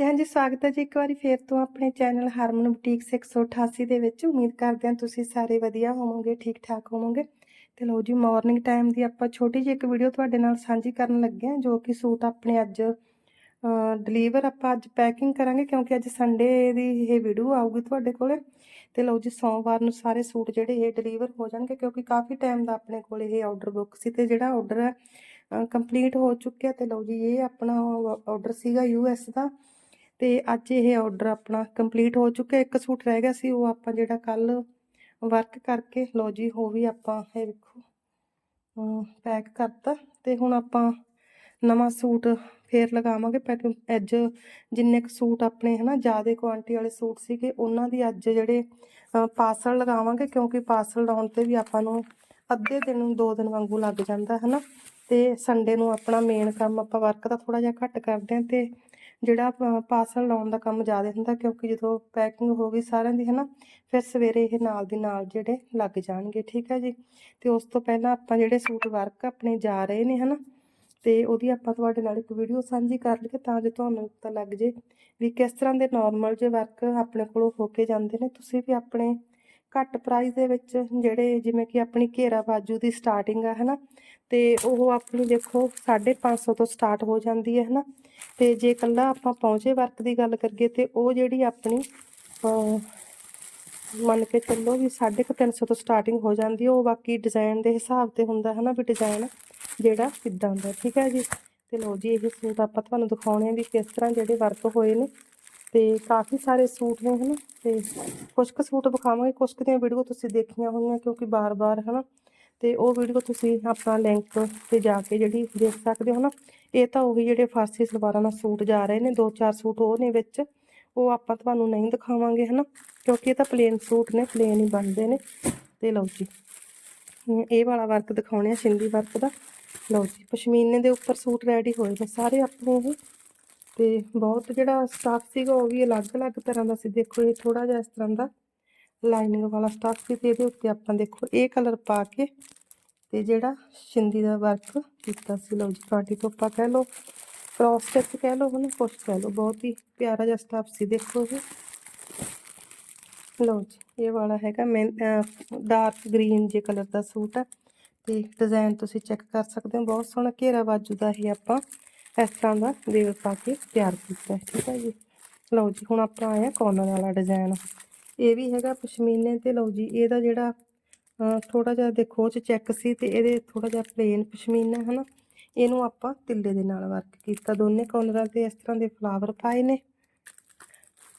ਤੇ ਹਾਂਜੀ, ਸਵਾਗਤ ਹੈ ਜੀ ਇੱਕ ਵਾਰੀ ਫੇਰ ਤੋਂ ਆਪਣੇ ਚੈਨਲ ਹਰਮਨ ਬੁਟੀਕ 188 ਦੇ ਵਿੱਚ। ਉਮੀਦ ਕਰਦੇ ਹਾਂ ਤੁਸੀਂ ਸਾਰੇ ਵਧੀਆ ਹੋਵੋਗੇ ਠੀਕ ਠਾਕ ਹੋਵੋਗੇ। ਤੇ ਲੋ ਜੀ ਮਾਰਨਿੰਗ ਟਾਈਮ ਦੀ ਆਪਾਂ ਛੋਟੀ ਜਿਹੀ ਇੱਕ ਵੀਡੀਓ ਤੁਹਾਡੇ ਨਾਲ ਸਾਂਝੀ ਕਰਨ ਲੱਗੇ ਹਾਂ, ਜੋ ਕਿ ਸੂਟ ਆਪਣੇ ਅੱਜ ਡਿਲੀਵਰ ਆਪਾਂ ਅੱਜ ਪੈਕਿੰਗ ਕਰਾਂਗੇ, ਕਿਉਂਕਿ ਅੱਜ ਸੰਡੇ ਦੀ ਇਹ ਵੀਡੀਓ ਆਊਗੀ ਤੁਹਾਡੇ ਕੋਲੇ। ਤੇ ਲਓ ਜੀ, ਸੋਮਵਾਰ ਨੂੰ ਸਾਰੇ ਸੂਟ ਜਿਹੜੇ ਇਹ ਡਿਲੀਵਰ ਹੋ ਜਾਣਗੇ, ਕਿਉਂਕਿ ਕਾਫੀ ਟਾਈਮ ਦਾ ਆਪਣੇ ਕੋਲ ਇਹ ਆਰਡਰ ਬੁੱਕ ਸੀ ਤੇ ਜਿਹੜਾ ਆਰਡਰ ਹੈ ਕੰਪਲੀਟ ਹੋ ਚੁੱਕਿਆ। ਤੇ ਲਓ ਜੀ, ਇਹ ਆਪਣਾ ਆਰਡਰ ਸੀਗਾ ਯੂਐਸ ਦਾ। ਤੇ ਅੱਜ ਇਹ ਆਰਡਰ ਆਪਣਾ ਕੰਪਲੀਟ ਹੋ ਚੁੱਕਿਆ। ਇੱਕ ਸੂਟ ਰਹਿ ਗਿਆ ਸੀ, ਉਹ ਆਪਾਂ ਜਿਹੜਾ ਕੱਲ ਵਰਕ ਕਰਕੇ, ਲਓ ਜੀ, ਉਹ ਵੀ ਆਪਾਂ ਇਹ ਵੇਖੋ ਪੈਕ ਕਰਤਾ। ਤੇ ਹੁਣ ਆਪਾਂ ਨਵਾਂ ਸੂਟ ਫੇਰ ਲਗਾਵਾਂਗੇ। ਪੈਕਿੰਗ ਅੱਜ ਜਿੰਨੇ ਕੁ ਸੂਟ ਆਪਣੇ ਹਨਾ, ਜ਼ਿਆਦਾ ਕੁਆਂਟੀ ਵਾਲੇ ਸੂਟ ਸੀਗੇ, ਉਹਨਾਂ ਦੀ ਅੱਜ ਜਿਹੜੇ ਪਾਰਸਲ ਲਗਾਵਾਂਗੇ, ਕਿਉਂਕਿ ਪਾਰਸਲ ਲਾਉਣ ਤੇ ਵੀ ਆਪਾਂ ਨੂੰ ਅੱਧੇ ਦਿਨ ਨੂੰ ਦੋ ਦਿਨ ਵਾਂਗੂ ਲੱਗ ਜਾਂਦਾ ਹਨਾ। ਤੇ ਸੰਡੇ ਨੂੰ ਆਪਣਾ ਮੇਨ ਕੰਮ ਆਪਾਂ ਵਰਕ ਦਾ ਥੋੜਾ ਜਿਹਾ ਘੱਟ ਕਰਦੇ ਹਾਂ ਤੇ ਜਿਹੜਾ ਪਾਰਸਲ ਲਾਉਣ ਦਾ ਕੰਮ ਜ਼ਿਆਦਾ ਹੁੰਦਾ, ਕਿਉਂਕਿ ਜਦੋਂ ਪੈਕਿੰਗ ਹੋ ਗਈ ਸਾਰਿਆਂ ਦੀ, ਹਨਾ, ਫਿਰ ਸਵੇਰੇ ਇਹ ਨਾਲ ਦੀ ਨਾਲ ਜਿਹੜੇ ਲੱਗ ਜਾਣਗੇ, ਠੀਕ ਹੈ ਜੀ? ਤੇ ਉਸ ਤੋਂ ਪਹਿਲਾਂ ਆਪਾਂ ਜਿਹੜੇ ਸੂਟ ਵਰਕ ਆਪਣੇ ਜਾ ਰਹੇ ਨੇ, ਹਨਾ, ਤੇ ਉਹਦੀ ਆਪਾਂ ਤੁਹਾਡੇ ਨਾਲ ਇੱਕ ਵੀਡੀਓ ਸਾਂਝੀ ਕਰ ਲਈਏ, ਤਾਂ ਜੋ ਤੁਹਾਨੂੰ ਪਤਾ ਲੱਗ ਜੇ ਵੀ ਕਿਸ ਤਰ੍ਹਾਂ ਦੇ ਨਾਰਮਲ ਜੇ ਵਰਕ ਆਪਣੇ ਕੋਲੋਂ ਹੋ ਕੇ ਜਾਂਦੇ ਨੇ। ਤੁਸੀਂ ਵੀ ਆਪਣੇ ਘੱਟ ਪ੍ਰਾਈਸ ਦੇ ਵਿੱਚ ਜਿਹੜੇ ਜਿਵੇਂ ਕਿ ਆਪਣੀ ਘੇਰਾ ਬਾਜੂ ਦੀ ਸਟਾਰਟਿੰਗ ਆ, ਹਨਾ, ਤੇ ਉਹ ਆਪਣੀ ਦੇਖੋ 550 ਤੋਂ ਸਟਾਰਟ ਹੋ ਜਾਂਦੀ ਹੈ, ਹਨਾ ਤੇ ਜੇ ਕੱਲਾ ਆਪਾਂ ਪਹੁੰਚੇ ਵਰਕ ਦੀ ਗੱਲ ਕਰੀਏ ਤੇ ਉਹ ਜਿਹੜੀ ਆਪਣੀ ਮੰਨ ਕੇ ਚੱਲੋ ਵੀ 350 ਤੋਂ ਸਟਾਰਟਿੰਗ ਹੋ ਜਾਂਦੀ ਹੈ ਉਹ ਬਾਕੀ ਡਿਜ਼ਾਈਨ ਦੇ ਹਿਸਾਬ ਤੇ ਹੁੰਦਾ ਹੈ ਨਾ ਵੀ ਡਿਜ਼ਾਈਨ ਜਿਹੜਾ ਕਿੱਦਾਂ ਦਾ, ਠੀਕ ਹੈ ਜੀ? ਤੇ ਲੋ ਜੀ, ਇਹ ਸੂਟ ਆਪਾਂ ਤੁਹਾਨੂੰ ਦਿਖਾਉਣੇ ਆ ਵੀ ਕਿਸ ਤਰ੍ਹਾਂ ਜਿਹੜੇ ਵਰਕ ਹੋਏ ਨੇ ਤੇ ਕਾਫੀ ਸਾਰੇ ਸੂਟ ਨੇ ਹਨਾ, ਤੇ ਕੁਝ ਕੁ ਸੂਟ ਵਿਖਾਵਾਂਗੇ ਕੁਝ ਕੁ ਦੀਆਂ ਵੀਡੀਓ ਤੁਸੀਂ ਦੇਖੀਆਂ ਹੋਈਆਂ ਕਿਉਂਕਿ ਬਾਰ-ਬਾਰ ਹਨਾ ਤੇ ਉਹ ਵੀਡੀਓ ਤੁਸੀਂ ਆਪਣਾ ਲਿੰਕ ਤੇ ਜਾ ਕੇ ਜਿਹੜੀ ਦੇਖ ਸਕਦੇ ਹੋ ਨਾ, ਇਹ ਤਾਂ ਉਹੀ ਜਿਹੜੇ ਫਾਰਸੀ ਸਲਵਾਰਾਂ ਨਾਲ ਸੂਟ ਜਾ ਰਹੇ ਨੇ, ਦੋ ਚਾਰ ਸੂਟ ਉਹ ਨੇ ਵਿੱਚ, ਉਹ ਆਪਾਂ ਤੁਹਾਨੂੰ ਨਹੀਂ ਦਿਖਾਵਾਂਗੇ ਹਨਾ, ਕਿਉਂਕਿ ਇਹ ਤਾਂ ਪਲੇਨ ਸੂਟ ਨੇ ਪਲੇਨ ਹੀ ਬਣਦੇ ਨੇ, ਤੇ ਲਓ ਜੀ। ਇਹ ਵਾਲਾ ਵਰਕ ਦਿਖਾਉਣੇ ਆ, ਸਿੰਦੀ ਵਰਕ ਦਾ। ਲਓ ਜੀ, ਪਸ਼ਮੀਨੇ ਦੇ ਉੱਪਰ ਸੂਟ ਰੈਡੀ ਹੋਏ ਨੇ ਸਾਰੇ ਆਪਣੇ ਇਹ ਤੇ ਬਹੁਤ ਜਿਹੜਾ ਸਟਾਫ ਸੀਗਾ ਉਹ ਵੀ ਅਲੱਗ-ਅਲੱਗ ਤਰ੍ਹਾਂ ਦਾ ਸੀ, ਦੇਖੋ ਇਹ ਥੋੜਾ ਜਿਹਾ ਇਸ ਤਰ੍ਹਾਂ ਦਾ ਲਾਈਨਿੰਗ ਵਾਲਾ ਸਟਾਫ ਸੀ ਤੇ ਇਹਦੇ ਉੱਤੇ ਆਪਾਂ ਦੇਖੋ ਇਹ ਕਲਰ ਪਾ ਕੇ ਤੇ ਜਿਹੜਾ ਸ਼ਿੰਦੀ ਦਾ ਵਰਕ ਕੀਤਾ ਸੀ। ਲਓ ਜੀ ਕਾਟੀ ਤੋਂ ਆਪਾਂ ਕਹਿ ਲਓ ਕ੍ਰਾਸ ਸਟਿਚ ਕਹਿ ਲਓ ਹਨਾ ਕੁਛ ਕਹਿ ਲਓ, ਬਹੁਤ ਹੀ ਪਿਆਰਾ ਜਿਹਾ ਸਟਾਫ ਸੀ, ਦੇਖੋ ਇਹ ਲਓ ਜੀ, ਇਹ ਵਾਲਾ ਹੈਗਾ ਮੈਂ ਡਾਰਕ ਗ੍ਰੀਨ ਜੇ ਕਲਰ ਦਾ ਸੂਟ ਹੈ ਤੇ ਡਿਜ਼ਾਈਨ ਤੁਸੀਂ ਚੈੱਕ ਕਰ ਸਕਦੇ ਹੋ, ਬਹੁਤ ਸੋਹਣਾ ਘੇਰਾ ਬਾਜੂ ਦਾ ਇਹ ਆਪਾਂ ਇਸ ਤਰ੍ਹਾਂ ਦਾ ਦੇਵ ਪਾ ਕੇ ਤਿਆਰ ਕੀਤਾ, ਠੀਕ ਹੈ ਜੀ। ਲਓ ਜੀ, ਹੁਣ ਆਪਣਾ ਆਇਆ ਕੋਰਨਰ ਵਾਲਾ ਡਿਜ਼ਾਈਨ ਇਹ ਵੀ ਹੈਗਾ ਪਸ਼ਮੀਨੇ ਤੇ ਲਓ ਜੀ, ਇਹਦਾ ਜਿਹੜਾ ਥੋੜਾ ਜਿਹਾ ਦੇਖੋ ਚ ਚੈੱਕ ਸੀ ਤੇ ਇਹਦੇ ਥੋੜਾ ਜਿਹਾ ਪਲੇਨ ਪਸ਼ਮੀਨਾ ਹਨਾ ਇਹਨੂੰ ਆਪਾਂ ਤਿੱਲੇ ਦੇ ਨਾਲ ਵਰਕ ਕੀਤਾ। ਦੋਨੇ ਕੋਰਨਰਾਂ ਤੇ ਇਸ ਤਰ੍ਹਾਂ ਦੇ ਫਲਾਵਰ ਪਾਏ ਨੇ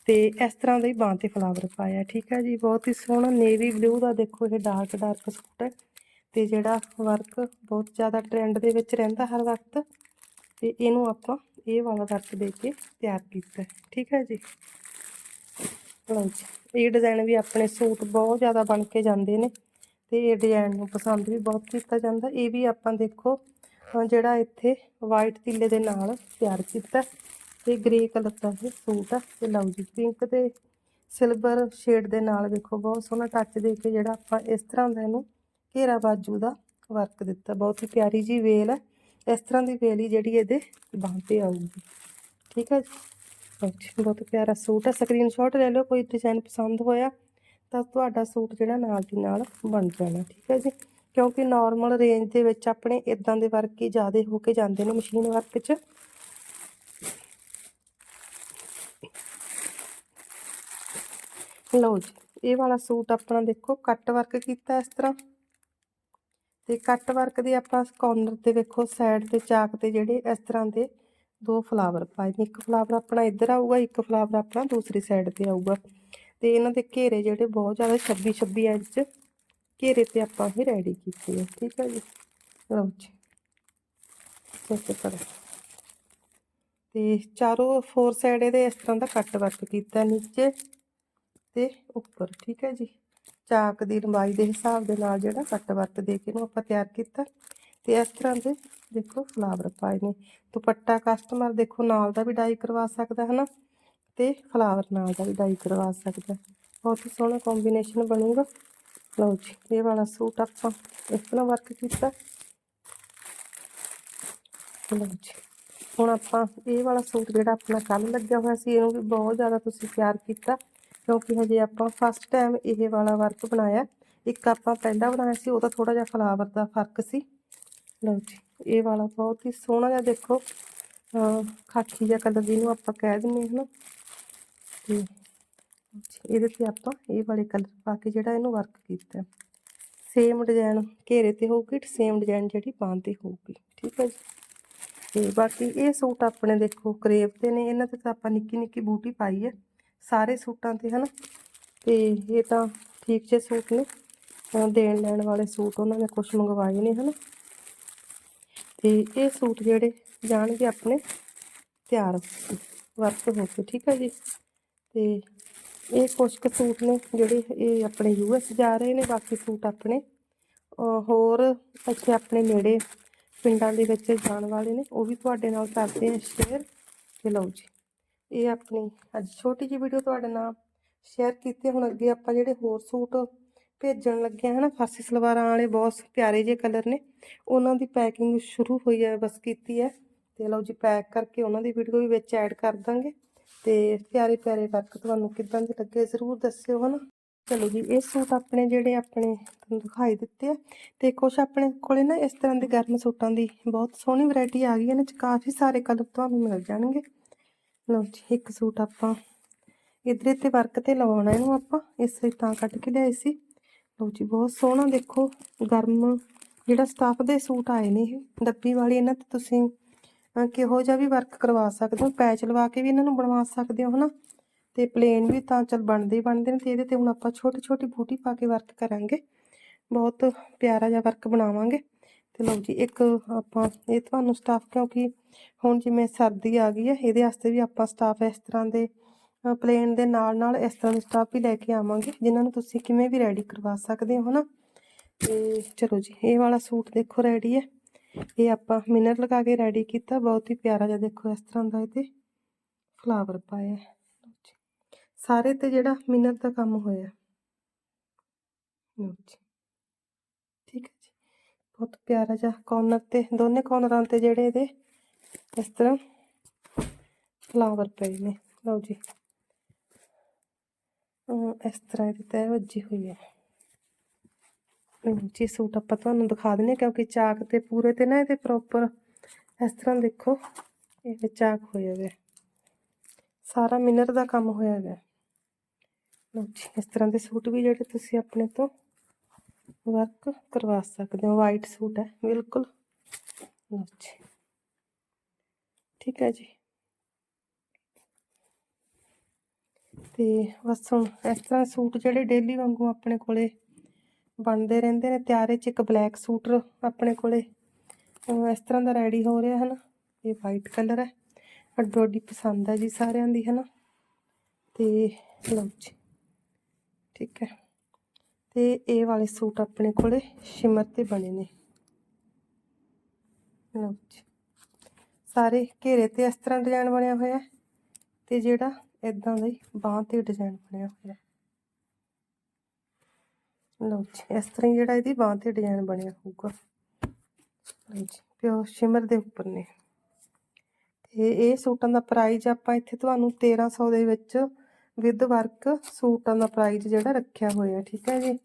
ਤੇ ਇਸ ਤਰ੍ਹਾਂ ਦਾ ਹੀ ਬਾਹਾਂ ਤੇ ਫਲਾਵਰ ਪਾਇਆ, ਠੀਕ ਹੈ ਜੀ। ਬਹੁਤ ਹੀ ਸੋਹਣਾ ਨੇਵੀ ਬਲੂ ਦਾ ਦੇਖੋ, ਇਹ ਡਾਰਕ ਡਾਰਕ ਸੂਟ ਹੈ ਤੇ ਜਿਹੜਾ ਵਰਕ ਬਹੁਤ ਜ਼ਿਆਦਾ ਟ੍ਰੈਂਡ ਦੇ ਵਿੱਚ ਰਹਿੰਦਾ ਹਰ ਵਕਤ ਤੇ ਇਹਨੂੰ ਆਪਾਂ ਇਹ ਵਾਲਾ ਵਰਕ ਦੇ ਕੇ ਤਿਆਰ ਕੀਤਾ, ਠੀਕ ਹੈ ਜੀ। ਲਓ ਜੀ ਇਹ ਡਿਜ਼ਾਈਨ ਵੀ ਆਪਣੇ ਸੂਟ ਬਹੁਤ ਜ਼ਿਆਦਾ ਬਣ ਕੇ ਜਾਂਦੇ ਨੇ ਤੇ ਇਹ ਡਿਜ਼ਾਈਨ ਨੂੰ ਪਸੰਦ ਵੀ ਬਹੁਤ ਕੀਤਾ ਜਾਂਦਾ। ਇਹ ਵੀ ਆਪਾਂ ਦੇਖੋ ਜਿਹੜਾ ਇੱਥੇ ਵਾਈਟ ਤਿੱਲੇ ਦੇ ਨਾਲ ਤਿਆਰ ਕੀਤਾ ਤੇ ਗ੍ਰੇ ਕਲਰ ਦਾ ਇਹ ਸੂਟ ਆ ਤੇ ਲਓ ਜੀ ਪਿੰਕ ਤੇ ਸਿਲਵਰ ਸ਼ੇਡ ਦੇ ਨਾਲ ਵੇਖੋ, ਬਹੁਤ ਸੋਹਣਾ ਟੱਚ ਦੇ ਕੇ ਜਿਹੜਾ ਆਪਾਂ ਇਸ ਤਰ੍ਹਾਂ ਦਾ ਇਹਨੂੰ ਘੇਰਾ ਬਾਜੂ ਦਾ ਵਰਕ ਦਿੱਤਾ। ਬਹੁਤ ਹੀ ਪਿਆਰੀ ਜੀ ਵੇਲ ਹੈ। ਇਸ ਤਰ੍ਹਾਂ ਦੀ ਵੇਲ ਹੀ ਜਿਹੜੀ ਇਹਦੇ ਬਾਹਾਂ ਤੇ ਆਊਗੀ। ਠੀਕ ਹੈ ਜੀ। ਬਹੁਤ ਪਿਆਰਾ ਸੂਟ ਹੈ। ਸਕਰੀਨਸ਼ਾਟ ਲੈ ਲਿਓ, ਕੋਈ ਡਿਜ਼ਾਈਨ ਪਸੰਦ ਹੋਇਆ ਤਾਂ ਤੁਹਾਡਾ ਸੂਟ ਜਿਹੜਾ ਨਾਲ ਦੀ ਨਾਲ ਬਣ ਜਾਣਾ, ਠੀਕ ਹੈ ਜੀ? ਕਿਉਂਕਿ ਨਾਰਮਲ ਰੇਂਜ ਦੇ ਵਿੱਚ ਆਪਣੇ ਇਦਾਂ ਦੇ ਵਰਕ ਹੀ ਜ਼ਿਆਦਾ ਹੋ ਕੇ ਜਾਂਦੇ ਨੇ ਮਸ਼ੀਨ ਵਰਕ 'ਚ। ਲਓ ਜੀ, ਇਹ ਵਾਲਾ ਸੂਟ ਆਪਣਾ ਦੇਖੋ ਕੱਟ ਵਰਕ ਕੀਤਾ ਇਸ ਤਰ੍ਹਾਂ। ਤੇ ਕੱਟ ਵਰਕ ਦੇ ਆਪਾਂ ਕੋਰਨਰ ਤੇ ਵੇਖੋ ਸਾਈਡ ਤੇ, ਚਾਕ ਤੇ ਜਿਹੜੇ ਇਸ ਤਰ੍ਹਾਂ ਦੇ ਦੋ ਫਲਾਵਰ ਪਾਏ ਨੇ ਇੱਕ ਫਲਾਵਰ ਆਪਣਾ ਇੱਧਰ ਆਊਗਾ, ਇੱਕ ਫਲਾਵਰ ਆਪਣਾ ਦੂਸਰੀ ਸਾਈਡ ਤੇ ਆਊਗਾ। ਤੇ ਇਹਨਾਂ ਦੇ ਘੇਰੇ ਜਿਹੜੇ ਬਹੁਤ ਜ਼ਿਆਦਾ 26 26 ਇੰਚ ਘੇਰੇ ਤੇ ਆਪਾਂ ਇਹ ਰੈਡੀ ਕੀਤੇ ਆ। ਠੀਕ ਹੈ ਜੀ? ਲਓ ਜੀ। ਚੈੱਕ ਕਰੋ। ਤੇ ਚਾਰੋਂ ਫੋਰ ਸਾਈਡ ਇਹਦੇ ਇਸ ਤਰ੍ਹਾਂ ਦਾ ਕੱਟ ਵਰਕ ਕੀਤਾ ਨੀਚੇ ਤੇ ਉੱਪਰ। ਠੀਕ ਹੈ ਜੀ? ਚਾਕ ਦੀ ਲੰਬਾਈ ਦੇ ਹਿਸਾਬ ਦੇ ਨਾਲ ਜਿਹੜਾ ਕੱਟ ਵਰਕ ਦੇ ਕੇ ਇਹਨੂੰ ਆਪਾਂ ਤਿਆਰ ਕੀਤਾ। ਤੇ ਇਸ ਤਰ੍ਹਾਂ ਦੇ ਦੇਖੋ ਫਲਾਵਰ ਪਾਏ ਨੇ। ਦੁਪੱਟਾ ਕਸਟਮਰ ਦੇਖੋ ਨਾਲ ਦਾ ਵੀ ਡਾਈ ਕਰਵਾ ਸਕਦਾ ਹੈ ਨਾ ਤੇ ਫਲਾਵਰ ਨਾਲ ਦਾ ਵੀ ਡਾਈ ਕਰਵਾ ਸਕਦਾ। ਬਹੁਤ ਹੀ ਸੋਹਣਾ ਕੰਬੀਨੇਸ਼ਨ ਬਣੂਗਾ। ਲਓ ਜੀ, ਇਹ ਵਾਲਾ ਸੂਟ ਆਪਾਂ ਇਸ ਤਰ੍ਹਾਂ ਵਰਕ ਕੀਤਾ। ਲਓ ਜੀ, ਹੁਣ ਆਪਾਂ ਇਹ ਵਾਲਾ ਸੂਟ ਜਿਹੜਾ ਆਪਣਾ ਕੱਲ ਲੱਗਿਆ ਹੋਇਆ ਸੀ, ਇਹਨੂੰ ਵੀ ਬਹੁਤ ਜ਼ਿਆਦਾ ਤੁਸੀਂ ਪਿਆਰ ਕੀਤਾ, ਕਿਉਂਕਿ ਹਜੇ ਆਪਾਂ ਫਸਟ ਟਾਈਮ ਇਹ ਵਾਲਾ ਵਰਕ ਬਣਾਇਆ। ਇੱਕ ਆਪਾਂ ਪਹਿਲਾਂ ਬਣਾਇਆ ਸੀ, ਉਹਦਾ ਥੋੜਾ ਜਿਹਾ ਫਲਾਵਰ ਦਾ ਫ਼ਰਕ ਸੀ। ਲਓ ਜੀ, ਇਹ ਵਾਲਾ ਬਹੁਤ ਹੀ ਸੋਹਣਾ ਜਿਹਾ ਦੇਖੋ, ਅਹ ਖਾਕੀ ਜਿਹਾ ਕਲਰ ਜਿਹਨੂੰ ਆਪਾਂ ਕਹਿ ਦਿੰਦੇ ਹਾਂ ਨਾ ਤੇ ਇਹਦੇ ਤੇ ਆਪਾਂ ਇਹ ਵਾਲੇ ਕਲਰ ਪਾ ਕੇ ਜਿਹੜਾ ਇਹਨੂੰ ਵਰਕ ਕੀਤਾ ਸੇਮ ਡਿਜ਼ਾਈਨ ਘੇਰੇ ਤੇ ਹੋਊਗੀ, ਤੇ ਸੇਮ ਡਿਜ਼ਾਈਨ ਜਿਹੜੀ ਬਾਂਹ ਤੇ ਹੋਊਗੀ, ਠੀਕ ਹੈ ਜੀ। ਤੇ ਬਾਕੀ ਇਹ ਸੂਟ ਆਪਣੇ ਦੇਖੋ ਕਰੇਪ ਤੇ ਨੇ, ਇਹਨਾਂ ਤੇ ਤਾਂ ਆਪਾਂ ਨਿੱਕੀ ਨਿੱਕੀ ਬੂਟੀ ਪਾਈ ਹੈ, ਸਾਰੇ ਸੂਟਾਂ ਤੇ ਹਨਾ। ਤੇ ਇਹ ਤਾਂ ਠੀਕ ਜਿਹੇ ਸੂਟ ਨੇ ਦੇਣ ਲੈਣ ਵਾਲੇ ਸੂਟ ਉਹਨਾਂ ਨੇ ਕੁਝ ਮੰਗਵਾਏ ਨੇ ਹਨਾ। ਤੇ ਇਹ ਸੂਟ ਜਿਹੜੇ ਜਾਣਗੇ ਆਪਣੇ ਤਿਆਰ ਵਰਤ ਹੋ ਕੇ, ਠੀਕ ਹੈ ਜੀ? ਤੇ ਇਹ ਕੁਝ ਕੁ ਸੂਟ ਨੇ ਜਿਹੜੇ ਇਹ ਆਪਣੇ ਯੂਐਸ ਜਾ ਰਹੇ ਨੇ, ਬਾਕੀ ਸੂਟ ਆਪਣੇ ਹੋਰ ਇੱਥੇ ਆਪਣੇ ਨੇੜੇ ਪਿੰਡਾਂ ਦੇ ਵਿੱਚ ਜਾਣ ਵਾਲੇ ਨੇ, ਉਹ ਵੀ ਤੁਹਾਡੇ ਨਾਲ ਕਰਦੇ ਆ ਸ਼ੇਅਰ ਤੇ ਲਓ ਜੀ, ਇਹ ਆਪਣੀ ਅੱਜ ਛੋਟੀ ਜਿਹੀ ਵੀਡੀਓ ਤੁਹਾਡੇ ਨਾਲ ਸ਼ੇਅਰ ਕੀਤੀ, ਹੁਣ ਅੱਗੇ ਆਪਾਂ ਜਿਹੜੇ ਹੋਰ ਸੂਟ ਭੇਜਣ ਲੱਗਿਆ ਆ, ਹਨਾ। ਫਾਰਸੀ ਸਲਵਾਰਾਂ ਵਾਲੇ ਬਹੁਤ ਪਿਆਰੇ ਜਿਹੇ ਕਲਰ ਨੇ। ਉਹਨਾਂ ਦੀ ਪੈਕਿੰਗ ਸ਼ੁਰੂ ਹੋਈ ਹੈ ਬਸ ਕੀਤੀ ਹੈ ਤੇ ਲਓ ਜੀ ਪੈਕ ਕਰਕੇ ਉਹਨਾਂ ਦੀ ਵੀਡੀਓ ਵੀ ਵਿੱਚ ਐਡ ਕਰ ਦਾਂਗੇ। ਤੇ ਪਿਆਰੇ ਪਿਆਰੇ ਵਰਕ ਤੁਹਾਨੂੰ ਕਿੱਦਾਂ ਦੇ ਲੱਗੇ ਜ਼ਰੂਰ ਦੱਸਿਓ, ਹਨਾ। ਚਲੋ ਜੀ, ਇਹ ਸੂਟ ਆਪਣੇ ਜਿਹੜੇ ਆਪਣੇ ਤੁਹਾਨੂੰ ਦਿਖਾਈ ਦਿੱਤੇ ਆ। ਤੇ ਕੁਝ ਆਪਣੇ ਕੋਲੇ ਨਾ ਇਸ ਤਰ੍ਹਾਂ ਦੇ ਗਰਮ ਸੂਟਾਂ ਦੀ ਬਹੁਤ ਸੋਹਣੀ ਵੈਰਾਈਟੀ ਆ ਗਈ ਹੈ ਨੇ, ਚ ਕਾਫੀ ਸਾਰੇ ਕਲਰ ਤੁਹਾਨੂੰ ਮਿਲ ਜਾਣਗੇ। ਲਓ ਜੀ, ਇੱਕ ਸੂਟ ਆਪਾਂ ਇਧਰੇ ਤੇ ਵਰਕ ਤੇ ਲਵਾਉਣਾ ਇਹਨੂੰ ਆਪਾਂ। ਇਸ ਲਈ ਤਾਂ ਕੱਟ ਕੇ ਲਿਆਏ ਸੀ। ਲਓ ਜੀ, ਬਹੁਤ ਸੋਹਣਾ ਦੇਖੋ, ਗਰਮ ਜਿਹੜਾ ਸਟਾਫ ਦੇ ਸੂਟ ਆਏ ਨੇ ਇਹ, ਡੱਬੀ ਵਾਲੀ ਇਹਨਾਂ ਤੇ ਤੁਸੀਂ ਕਿਹੋ ਜਿਹਾ ਵੀ ਵਰਕ ਕਰਵਾ ਸਕਦੇ ਹੋ ਪੈਚ ਲਵਾ ਕੇ ਵੀ ਇਹਨਾਂ ਨੂੰ ਬਣਵਾ ਸਕਦੇ ਹੋ, ਹਨਾ? ਤੇ ਪਲੇਨ ਵੀ ਤਾਂ ਚਲ ਬਣਦੇ ਹੀ ਬਣਦੇ ਨੇ ਤੇ ਇਹਦੇ ਤੇ ਹੁਣ ਆਪਾਂ ਛੋਟੀ ਛੋਟੀ ਬੂਟੀ ਪਾ ਕੇ ਵਰਕ ਕਰਾਂਗੇ। ਬਹੁਤ ਪਿਆਰਾ ਜਿਹਾ ਵਰਕ ਬਣਾਵਾਂਗੇ। ਤੇ ਲਓ ਜੀ, ਇੱਕ ਆਪਾਂ, ਇਹ ਤੁਹਾਨੂੰ ਸਟਾਫ ਕਿਉਂਕਿ ਹੁਣ ਜਿਵੇਂ ਸਰਦੀ ਆ ਗਈ ਹੈ, ਇਹਦੇ ਵਾਸਤੇ ਵੀ ਆਪਾਂ ਸਟਾਫ ਇਸ ਤਰ੍ਹਾਂ ਦੇ ਪਲੇਨ ਦੇ ਨਾਲ ਨਾਲ ਇਸ ਤਰ੍ਹਾਂ ਦੇ ਸਟਾਫ ਵੀ ਲੈ ਕੇ ਆਵਾਂਗੇ, ਜਿਨ੍ਹਾਂ ਨੂੰ ਤੁਸੀਂ ਕਿਵੇਂ ਵੀ ਰੈਡੀ ਕਰਵਾ ਸਕਦੇ ਹੋ ਨਾ। ਤੇ ਚਲੋ ਜੀ, ਇਹ ਵਾਲਾ ਸੂਟ ਦੇਖੋ ਰੈਡੀ ਹੈ। ਇਹ ਆਪਾਂ ਮਿਨਰ ਲਗਾ ਕੇ ਰੈਡੀ ਕੀਤਾ, ਬਹੁਤ ਹੀ ਪਿਆਰਾ ਜਿਹਾ ਦੇਖੋ ਇਸ ਤਰ੍ਹਾਂ ਦਾ ਇਹਤੇ ਫਲਾਵਰ ਪਾਇਆ ਲਓ ਜੀ। ਸਾਰੇ ਤੇ ਜਿਹੜਾ ਮਿਨਰ ਦਾ ਕੰਮ ਹੋਇਆ। ਲਓ ਜੀ, ਠੀਕ ਹੈ ਜੀ, ਬਹੁਤ ਪਿਆਰਾ ਜਿਹਾ ਕੋਰਨਰ ਤੇ, ਦੋਨੇ ਕੋਰਨਰਾਂ ਤੇ ਜਿਹੜੇ ਇਹਦੇ ਇਸ ਤਰ੍ਹਾਂ ਫਲਾਵਰ ਪਏ ਨੇ। ਲਓ ਜੀ ਇਸ ਤਰ੍ਹਾਂ ਇਹਦੀ ਤੈ ਵੱਜੀ ਹੋਈ ਹੈ। ਜੀ ਸੂਟ ਆਪਾਂ ਤੁਹਾਨੂੰ ਦਿਖਾ ਦਿੰਨੇ ਕਿਉਂਕਿ ਚਾਕ ਤੇ ਪੂਰੇ ਤੇ ਨਾ ਇਹਦੇ ਪ੍ਰੋਪਰ ਇਸ ਤਰ੍ਹਾਂ ਦੇਖੋ, ਇਹ ਚਾਕ ਹੋਇਆ ਹੋਇਆ ਸਾਰਾ ਮਿਨਰ ਦਾ ਕੰਮ ਹੋਇਆ ਹੋਇਆ ਲਓ ਜੀ, ਇਸ ਤਰ੍ਹਾਂ ਦੇ ਸੂਟ ਵੀ ਜਿਹੜੇ ਤੁਸੀਂ ਆਪਣੇ ਤੋਂ ਵਰਕ ਕਰਵਾ ਸਕਦੇ ਹੋ। ਵਾਈਟ ਸੂਟ ਹੈ, ਬਿਲਕੁਲ। ਲਓ ਜੀ। ਠੀਕ ਹੈ ਜੀ। ਤੇ ਬਸ ਹੁਣ ਇਸ ਤਰ੍ਹਾਂ ਸੂਟ ਜਿਹੜੇ ਡੇਲੀ ਵਾਂਗੂ ਆਪਣੇ ਕੋਲੇ ਬਣਦੇ ਰਹਿੰਦੇ ਨੇ, ਤਿਆਰੇ ਚ ਇੱਕ ਬਲੈਕ ਸੂਟ ਆਪਣੇ ਕੋਲੇ। ਅਹ ਇਸ ਤਰ੍ਹਾਂ ਦਾ ਰੈਡੀ ਹੋ ਰਿਹਾ ਹੈ ਨਾ ਇਹ ਵਾਈਟ ਕਲਰ ਹੈ। ਅੱਡੋ ਅੱਡੀ ਪਸੰਦ ਹੈ ਜੀ ਸਾਰਿਆਂ ਦੀ ਹੈ ਨਾ ਤੇ ਲਓ ਜੀ, ਠੀਕ ਹੈ। ਤੇ ਇਹ ਵਾਲੇ ਸੂਟ ਆਪਣੇ ਕੋਲੇ ਸ਼ਿਮਰ ਤੇ ਬਣੇ ਨੇ। ਲਓ ਜੀ, ਸਾਰੇ ਘੇਰੇ ਤੇ ਇਸ ਤਰ੍ਹਾਂ ਡਿਜ਼ਾਈਨ ਬਣਿਆ ਹੋਇਆ ਹੈ। ਤੇ ਜਿਹੜਾ ਇਦਾਂ ਦਾ ਹੀ ਬਾਂਹ ਤੇ ਡਿਜ਼ਾਈਨ ਬਣਿਆ ਹੋਇਆ। ਲਓ ਜੀ, ਇਸ ਤਰ੍ਹਾਂ ਹੀ ਜਿਹੜਾ ਇਹਦੀ ਬਾਂਹ ਤੇ ਡਿਜ਼ਾਈਨ ਬਣਿਆ ਹੋਊਗਾ। ਲਓ ਜੀ ਪਿਓ ਸ਼ਿਮਰ ਦੇ ਉੱਪਰ ਨੇ। ਤੇ ਇਹ ਸੂਟਾਂ ਦਾ ਪ੍ਰਾਈਸ ਆਪਾਂ ਇੱਥੇ ਤੁਹਾਨੂੰ 1300 ਦੇ ਵਿੱਚ ਵਿਦ ਵਰਕ ਸੂਟਾਂ ਦਾ ਪ੍ਰਾਈਸ ਜਿਹੜਾ ਰੱਖਿਆ ਹੋਇਆ, ਠੀਕ ਹੈ ਜੀ?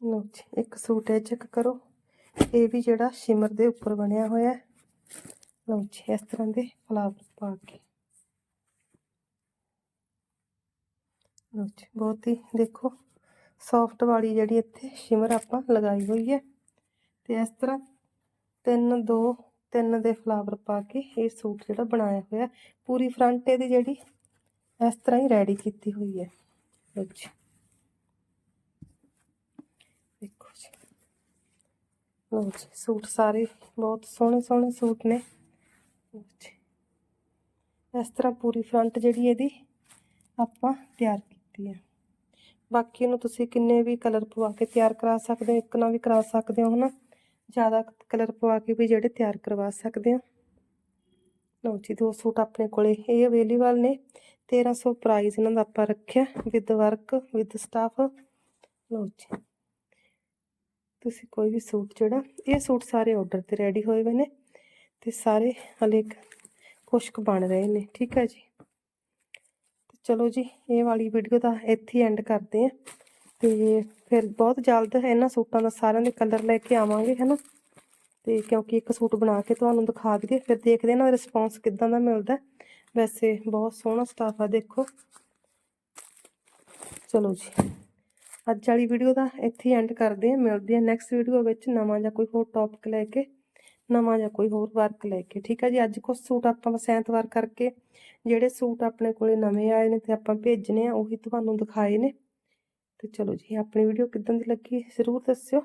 ਲਓ ਜੀ, ਇੱਕ ਸੂਟ ਹੈ ਚੈੱਕ ਕਰੋ। ਇਹ ਵੀ ਜਿਹੜਾ ਸ਼ਿਮਰ ਦੇ ਉੱਪਰ ਬਣਿਆ ਹੋਇਆ। ਹੈ ਲਓ ਜੀ, ਇਸ ਤਰ੍ਹਾਂ ਦੇ ਫਲਾਵਰ ਪਾ ਕੇ। ਲਓ ਜੀ, ਬਹੁਤ ਹੀ ਦੇਖੋ ਸੌਫਟ ਵਾਲੀ ਜਿਹੜੀ ਇੱਥੇ ਸ਼ਿਮਰ ਆਪਾਂ ਲਗਾਈ ਹੋਈ ਹੈ। ਤੇ ਇਸ ਤਰ੍ਹਾਂ ਤਿੰਨ, ਦੋ, ਤਿੰਨ ਦੇ ਫਲਾਵਰ ਪਾ ਕੇ ਇਹ ਸੂਟ ਜਿਹੜਾ ਬਣਾਇਆ ਹੋਇਆ ਪੂਰੀ ਫਰੰਟ ਇਹਦੀ ਜਿਹੜੀ ਇਸ ਤਰ੍ਹਾਂ ਹੀ ਰੈਡੀ ਕੀਤੀ ਹੋਈ ਹੈ। ਲਓ ਜੀ। ਦੇਖੋ ਜੀ। ਲਓ ਜੀ, ਸੂਟ ਸਾਰੇ ਬਹੁਤ ਸੋਹਣੇ ਸੋਹਣੇ ਸੂਟ ਨੇ। ਲਓ ਇਸ ਤਰ੍ਹਾਂ ਪੂਰੀ ਫਰੰਟ ਜਿਹੜੀ ਇਹਦੀ ਆਪਾਂ ਤਿਆਰ ਕੀਤੀ ਹੈ ਬਾਕੀ ਇਹਨੂੰ ਤੁਸੀਂ ਕਿੰਨੇ ਵੀ ਕਲਰ ਪਵਾ ਕੇ ਤਿਆਰ ਕਰਾ ਸਕਦੇ ਹੋ, ਇੱਕ ਨਾ ਵੀ ਕਰਾ ਸਕਦੇ ਹੋ, ਹਨਾ? ਜ਼ਿਆਦਾ ਕਲਰ ਪਵਾ ਕੇ ਵੀ ਜਿਹੜੇ ਤਿਆਰ ਕਰਵਾ ਸਕਦੇ ਹੋ ਲਓ ਜੀ, ਦੋ ਸੂਟ ਆਪਣੇ ਕੋਲੇ। ਇਹ ਅਵੇਲੇਬਲ ਨੇ। 1300 ਪ੍ਰਾਈਸ ਇਹਨਾਂ ਦਾ ਆਪਾਂ ਰੱਖਿਆ ਵਿਦ ਵਰਕ ਵਿਦ ਸਟਾਫ ਲਓ ਜੀ। ਤੁਸੀਂ ਕੋਈ ਵੀ ਸੂਟ ਜਿਹੜਾ, ਇਹ ਸੂਟ ਸਾਰੇ ਆਰਡਰ ਤੇ ਰੈਡੀ ਹੋਏ ਹੋਏ ਨੇ। ਤੇ ਸਾਰੇ ਹਲੇ ਖੁਸ਼ਕ ਬਣ ਰਹੇ ਨੇ, ਠੀਕ ਹੈ ਜੀ? ਤੇ ਚਲੋ ਜੀ, ਇਹ ਵਾਲੀ ਵੀਡੀਓ ਦਾ ਇੱਥੇ ਐਂਡ ਕਰਦੇ ਆ ਤੇ ਫਿਰ ਬਹੁਤ ਜਲਦ ਇਹਨਾਂ ਸੂਟਾਂ ਦਾ ਸਾਰਿਆਂ ਦੇ ਕਲਰ ਲੈ ਕੇ ਆਵਾਂਗੇ ਹਨਾ ਤੇ ਕਿਉਂਕਿ ਇੱਕ ਸੂਟ ਬਣਾ ਕੇ ਤੁਹਾਨੂੰ ਦਿਖਾ ਦਈਏ, ਫਿਰ ਦੇਖਦੇ ਇਹਨਾਂ ਦਾ ਰਿਸਪੌਂਸ ਕਿੱਦਾਂ ਦਾ ਮਿਲਦਾ ਵੈਸੇ ਬਹੁਤ ਸੋਹਣਾ ਸਟਾਫ ਆ, ਦੇਖੋ। ਚਲੋ ਜੀ, ਅੱਜ ਵਾਲੀ ਵੀਡੀਓ ਦਾ ਇੱਥੇ ਐਂਡ ਕਰਦੇ ਆ ਮਿਲਦੇ ਆ ਨੈਕਸਟ ਵੀਡੀਓ ਵਿੱਚ ਨਵਾਂ ਜਾਂ ਕੋਈ ਹੋਰ ਟੌਪਿਕ ਲੈ ਕੇ। ਨਵਾਂ ਜਾਂ ਕੋਈ ਹੋਰ ਵਰਕ ਲੈ ਕੇ। ਠੀਕ ਹੈ ਜੀ, ਅੱਜ ਕੁਝ ਸੂਟ ਆਪਾਂ ਬਸ ਐਤਵਾਰ ਕਰਕੇ ਜਿਹੜੇ ਸੂਟ ਆਪਣੇ ਕੋਲੇ ਨਵੇਂ ਆਏ ਨੇ ਤੇ ਆਪਾਂ ਭੇਜਨੇ ਆ, ਉਹੀ ਤੁਹਾਨੂੰ ਦਿਖਾਏ ਨੇ। ਤੇ ਚਲੋ ਜੀ, ਆਪਣੀ ਵੀਡੀਓ ਕਿਦਾਂ ਦੀ ਲੱਗੀ, ਜ਼ਰੂਰ ਦੱਸਿਓ।